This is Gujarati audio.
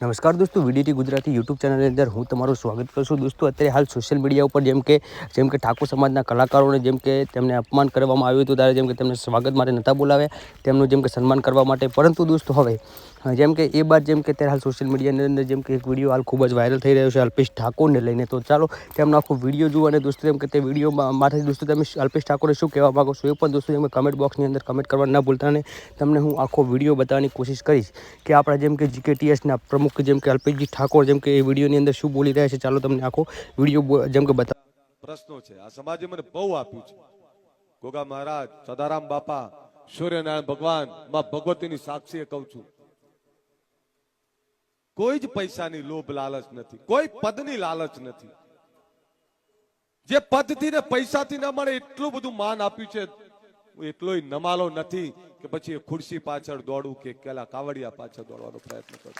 નમસ્કાર દોસ્તો, વીડીટી ગુજરાતી યુટ્યુબ ચેનલની અંદર હું તમારું સ્વાગત કરું છું. દોસ્તો, અત્યારે હાલ સોશિયલ મીડિયા ઉપર જેમ કે જેમ કે ઠાકોર સમાજના કલાકારોને જેમ કે તેમને અપમાન કરવામાં આવ્યું હતું, ત્યારે જેમ કે તેમને સ્વાગત માટે નહોતા બોલાવ્યા, તેમનું જેમ કે સન્માન કરવા માટે. પરંતુ દોસ્તો, હવે જેમ કે એ બાદ જેમ કે અત્યારે હાલ સોશિયલ મીડિયાની અંદર જેમ કે એક વીડિયો હાલ ખૂબ જ વાયરલ થઈ રહ્યો છે અલ્પેશ ઠાકોરને લઈને. તો ચાલો, તેમનો આખો વીડિયો જુઓ અને દોસ્તો, જેમ કે તે વિડીયોમાં માટે દોસ્તો, તમે અલ્પેશ ઠાકોરે શું કહેવા માગો છો એ પણ દોસ્તો જેમ કે કમેન્ટ બોક્સની અંદર કમેન્ટ કરવા ન ભૂલતા અને તમને હું આખો વીડિયો બતાવવાની કોશિશ કરીશ કે આપણા જેમ કે જીકેટીએસના પ્રમુખ જેમ કે અલ્પેશજી ઠાકોર જેમ કે એ વિડીયોની અંદર શું બોલી રહ્યા છે, ચાલો તમને આખો વીડિયો જેમ કે બતાવ પ્રશ્નો છે. આ સમાજે મને બહુ આપ્યું છે. ગોગા મહારાજ, સદારામ બાપા, સૂર્યનારાયણ ભગવાન, માં ભગવતીની સાક્ષીએ કહું છું. કોઈ જ પૈસાની લોભ લાલચ નથી. કોઈ પદની લાલચ નથી. જે પદથી ને પૈસાથી ન મળે એટલું બધું માન આપ્યું છે. હું એટલોય નમાલો નથી કે પછી ખુરશી પાછળ દોડું કે કેલા કાવડિયા પાછળ દોડવાનો પ્રયત્ન કરું